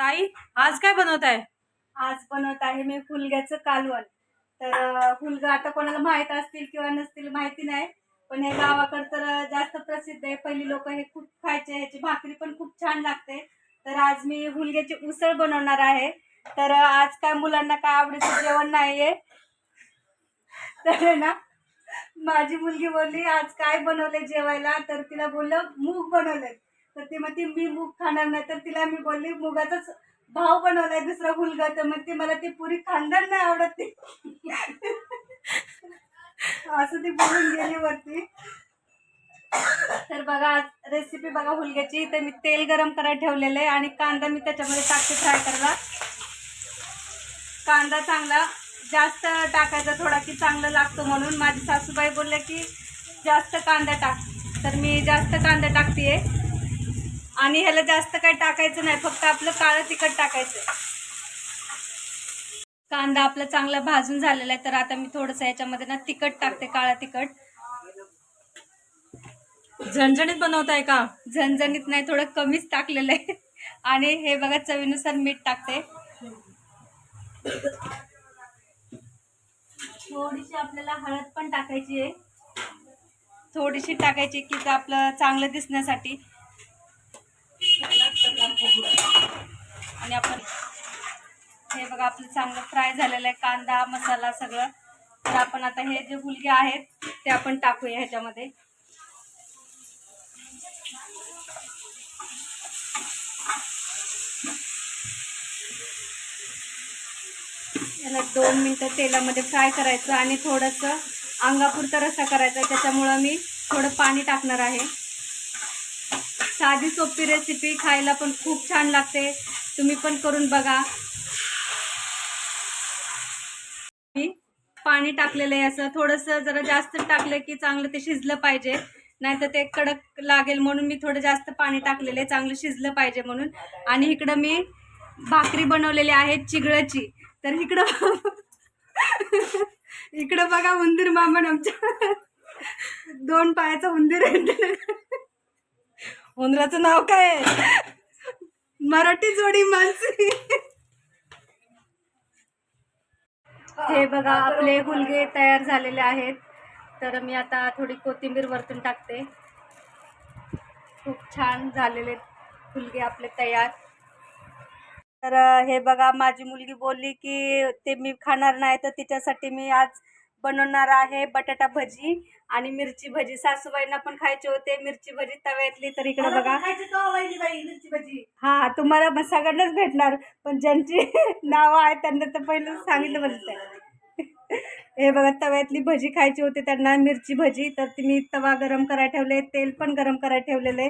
ताई आज काय बनवत आहे? आज बनवत आहे मी फुलग्याचं कालवण. तर अं, फुलगं आता कोणाला माहीत असतील किंवा नसतील माहिती नाही पण हे गावाकडं तर जास्त प्रसिद्ध आहे. पहिली लोक हे खूप खायचे ह्याची भाकरी पण खूप छान लागते. तर आज मी हुलग्याची उसळ बनवणार आहे. तर आज काय मुलांना काय आवडीचं जेवण नाहीये. तर ना माझी मुलगी बोलली आज काय बनवले जेवायला? तर तिला बोललं मूग बनवलंय. तर ती मग ती मी मूग खाणार नाही. तर तिला मी बोलली मुगाचाच भाव बनवलाय दुसरा मुलगा. तर मग ती मला ती पुरी खाणार नाही आवडत ती. असं ती बोलून गेली वरती. तर बघा आज रेसिपी बघा हुलग्याची. तर मी तेल गरम करायला ठेवलेलं आहे आणि कांदा मी त्याच्यामध्ये टाकते फ्राय करायला. कांदा चांगला जास्त टाकायचा थोडा की चांगलं लागतो म्हणून. माझी सासूबाई बोलल्या की जास्त कांदा टाक. तर मी जास्त कांदा टाकते आणि ह्याला जास्त काही टाकायचं नाही फक्त आपलं काळं तिखट टाकायचं. कांदा आपला चांगला भाजून झालेला आहे तर आता मी थोडंसं याच्यामध्ये ना तिखट टाकते काळं तिखट. झणझणीत बनवत आहे का? झणझणीत नाही थोडं कमीच टाकलेलं आहे. आणि हे बघा चवीनुसार मीठ टाकते. थोडीशी आपल्याला हळद पण टाकायची आहे. थोडीशी टाकायची की आपलं चांगलं दिसण्यासाठी. आणि आपण हे बघा आपलं चांगलं फ्राय झालेलं आहे कांदा मसाला सगळं. तर आपण आता हे जे हुलगे आहेत ते आपण टाकूया ह्याच्यामध्ये. याला दोन मिनटं तेलामध्ये फ्राय करायचं आणि थोडंसं अंगापुरता रसा करायचा. त्याच्यामुळं मी थोडं पाणी टाकणार आहे. साधी सोपी रेसिपी खायला पण खूप छान लागते. तुम्ही पण करून बघा. मी पाणी टाकलेलं आहे असं. थोडंसं जरा जास्त टाकलं की चांगलं ते शिजलं पाहिजे. नाहीतर ते कडक लागेल म्हणून मी थोडं जास्त पाणी टाकलेलं आहे. चांगलं शिजलं पाहिजे म्हणून. आणि इकडं मी भाकरी बनवलेली आहे चिगळची. तर इकडं इकडं बघा उंदीर मामण आमच्या. दोन पायाचा उंदीर आहे उंदराचं नाव काय आहे? मराठी जोडी माणसी. हे बघा आपले गुलगे तयार झालेले आहेत. तर मी आता थोडी कोथिंबीर वरतून टाकते. खूप छान झालेले फुलगे आपले तयार. तर हे बघा माझी मुलगी बोलली की ते मी खाणार नाही तर तिच्यासाठी मी आज बनवणार आहे बटाटा भजी. आणि मिरची भजी सासूबाईंना पण खायचे होते. मिरची भजी तव्यातली तर इकडे बघा. हा तुम्हाला मग सगळ्यांनाच भेटणार. पण ज्यांची नावं आहेत त्यांना तर पहिलं सांगितलं बरं हे बघा तव्यातली भजी खायची होती त्यांना. मिरची भजी तर ती मी तवा गरम करायला ठेवले तेल पण गरम करायला ठेवलेले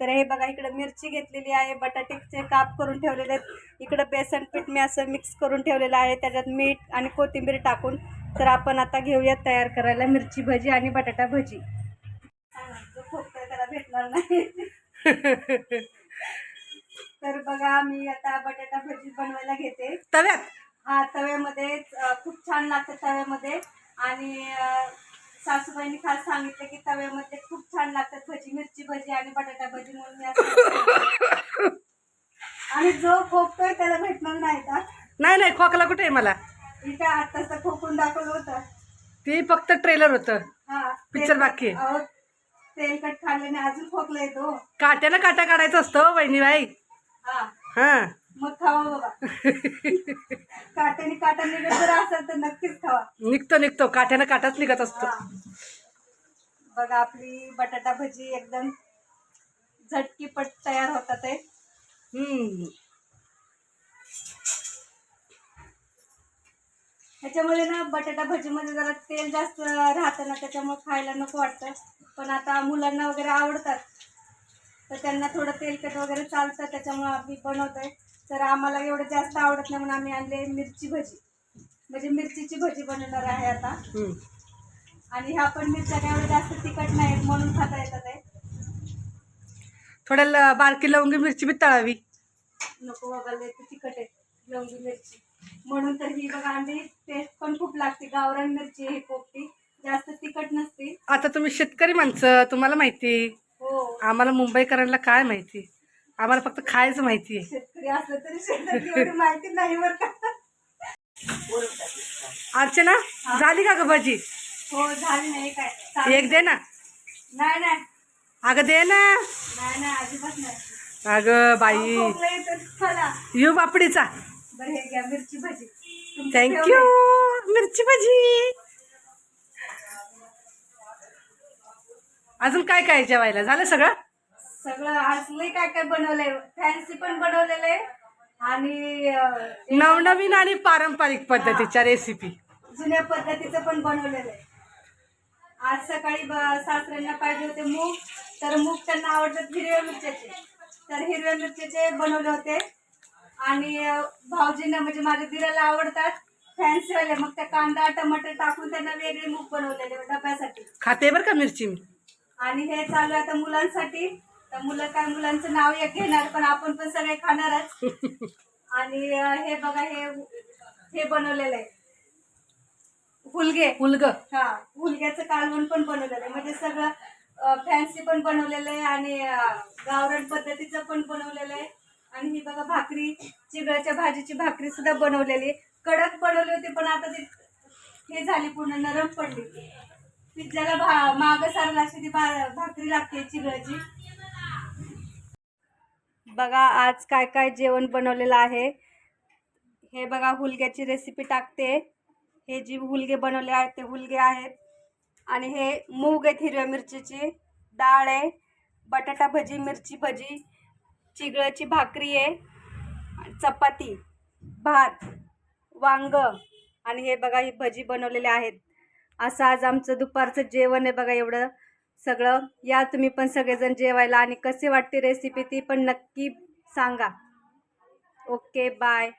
तर हे बघा इकडं मिरची घेतलेली आहे. बटाट्याचे काप करून ठेवलेले आहेत. इकडं बेसन पीठ मी असं मिक्स करून ठेवलेलं आहे. त्याच्यात मीठ आणि कोथिंबीर टाकून तर आपण आता घेऊयात तयार करायला मिरची भजी आणि बटाटा भजी. त्याला भेटणार नाही तर बघा मी आता बटाटा भजी बनवायला घेते. तव्यात? हा तव्यामध्ये खूप छान लागतं तव्यामध्ये. आणि सासूबाईंनी खास सांगितलं की तव्यामध्ये खूप छान लागतात भजी मिरची भजी आणि बटाटा भजी म्हणून मी आणि जो खोकतोय त्याला भेटणार नाही का? नाही नाही खोकला कुठे आहे मला? इथे आताच खोकून दाखवलं होतं. ते फक्त ट्रेलर होतं. हा Picture बाकी. आहे. अहो, तेलकट खाल्ल्याने अजून खोकला येतो काट्यानं काटा काढायचा असतो बहिणी बाई हा. हा. मग खावा बाबा. काट्याने काटा निघत जर असेल तर नक्कीच खावा. निघतो निघतो. काट्यानं काटाच निघत असतो. हा. बघा आपली बटाटा भजी एकदम झटकीपट तयार होतात आहे हम्म. त्याच्यामुळे ना बटाटा भजीमध्ये जरा तेल जास्त राहतं ना त्याच्यामुळे खायला नको वाटतं. पण आता मुलांना वगैरे आवडतात. तर त्यांना थोडं तेलकट वगैरे चालतं त्याच्यामुळे आम्ही बनवतोय. तर आम्हाला एवढं जास्त आवडत नाही म्हणून आम्ही आणले मिरची भजी. म्हणजे मिरचीची भजी बनवणार आहे आता. आणि ह्या पण मिरच्या काय एवढं जास्त तिखट नाहीत म्हणून खाता येतात आहे. थोड्या ल- बारकी लवंगी मिरची बी तळावी. नको ते तिखट आहे. लवंगी मिरची. म्हणून तर ही बघा आणि टेस्ट पण खूप लागते. गावरान मिरची ही पोपटी. जास्त तिखट नसते. आता तुम्ही शेतकरी माणसं तुम्हाला माहिती. हो. आम्हाला मुंबईकरांना काय माहिती? आम्हाला फक्त खायचं माहिती आहे. शेतकरी असलं तरी शेतातली एवढी माहिती नाही बरं का. अर्चना झाली का ग भजी? हो झाली नाही काय. चालेल. एक दे ना. नाही नाही. अगं दे ना. नाही नाही अजिबात नाही. अगं बाई. खोकला येतो मला यू बापडीचा. बरं हे घ्या मिरची भजी. थँक्यू. मिरची भजी. अजून काय काय जेवायला? झालं सगळं? सगळं आज लई काय काय बनवलंय? फॅन्सी पण बनवलेलं आहे. आणि अं, नवनवीन आणि पारंपरिक पद्धतीच्या रेसिपी जुन्या पद्धतीचं पण बनवलेलं आहे. आज सकाळी ब- सासऱ्यांना पाहिजे होते मूग. तर मूग त्यांना आवडतात हिरव्या मिरच्याचे. तर हिरव्या मिरच्याचे बनवले होते. आणि भाऊजींना म्हणजे माझ्या दिराला आवडतात. फॅन्सीवाले मग त्या कांदा टमाटर टाकून त्यांना वेगळे मूग बनवलेले डब्यासाठी. खाते बरं का मिरची? मी आणि हे चालू आहे आता मुलांसाठी. तर मुलं काय मुलांचं नाव एक घेणार पण आपण पण सगळे खाणारच. आणि हे बघा हे हे बनवलेलं आहे. हुलगे. मुलग हा हुलग्याचं कालवण पण बनवलेलं आहे. म्हणजे सगळं फॅन्सी पण बनवलेलं आहे आणि अं, गावरान पद्धतीचं पण बनवलेलं आहे. आणि ही बघा भाकरी चिगळाच्या भाजीची भाकरी सुद्धा बनवलेली कडक बनवली होती पण आता ती हे झाली पूर्ण नरम पडली. पिझ्झाला भा मागं सारला अशी ती भा भाकरी लागते चिगळाची बघा आज काय काय जेवण बनवलेलं आहे. हे बघा हुलग्याची रेसिपी टाकते. हे जी हुलगे बनवले आहेत ते हुलगे आहेत. आणि हे मूग आहेत हिरव्या मिरचीची डाळ आहे बटाटा भजी मिरची भजी चिगळाची भाकरी आहे. चपाती भात वांग आणि हे बघा ही भजी बनवलेले आहेत. असं आज आमचं दुपारचं जेवण आहे बघा एवढं सगळं. या तुम्ही पण सगळेजण जेवायला आणि कसे वाटते रेसिपी ती पण नक्की सांगा. Okay bye